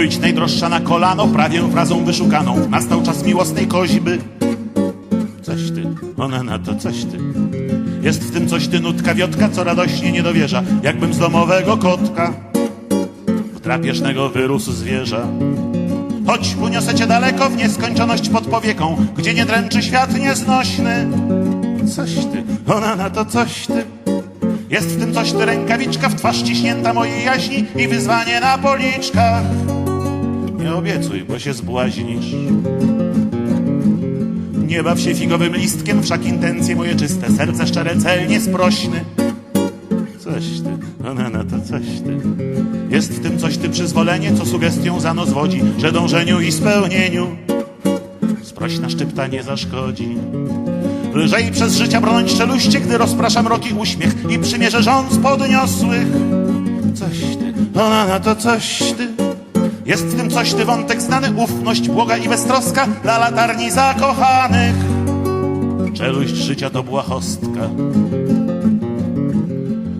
być najdroższa na kolano, prawie frazą wyszukaną. Nastał czas miłosnej koźby. Coś ty, ona na to coś ty. Jest w tym coś ty nutka wiotka, co radośnie nie dowierza, jakbym z domowego kotka w drapieżnego wyrósł zwierza. Choć uniosę cię daleko w nieskończoność pod powieką, gdzie nie dręczy świat nieznośny. Coś ty, ona na to coś ty. Jest w tym coś ty rękawiczka w twarz ciśnięta mojej jaźni i wyzwanie na policzkach. Nie obiecuj, bo się zbłaźnisz. Nie baw się figowym listkiem, wszak intencje moje czyste, serce szczere, cel niesprośny. Coś ty, ona na to coś ty. Jest w tym coś ty przyzwolenie, co sugestią za nos wodzi, że dążeniu i spełnieniu sprośna szczypta nie zaszkodzi. Lżej przez życia bronić czeluście, gdy rozpraszam roki uśmiech i przymierzę rząd podniosłych. Coś ty, ona na to coś ty. Jest w tym coś ty wątek znany, ufność, błoga i beztroska dla latarni zakochanych. Czeluść życia to błahostka.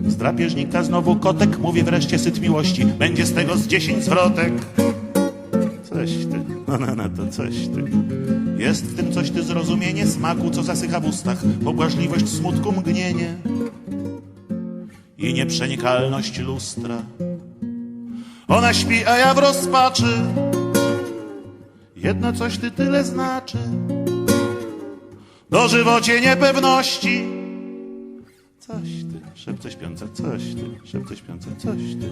Z drapieżnika znowu kotek, mówi wreszcie syt miłości, będzie z tego z dziesięć zwrotek. Coś ty, ona na to coś ty. Jest w tym coś ty zrozumienie smaku, co zasycha w ustach, pobłażliwość smutku mgnienie i nieprzenikalność lustra. Ona śpi, a ja w rozpaczy. Jedno coś ty tyle znaczy. Dożywocie niepewności. Coś ty, szepce śpiące, coś ty, szepce śpiące, coś ty.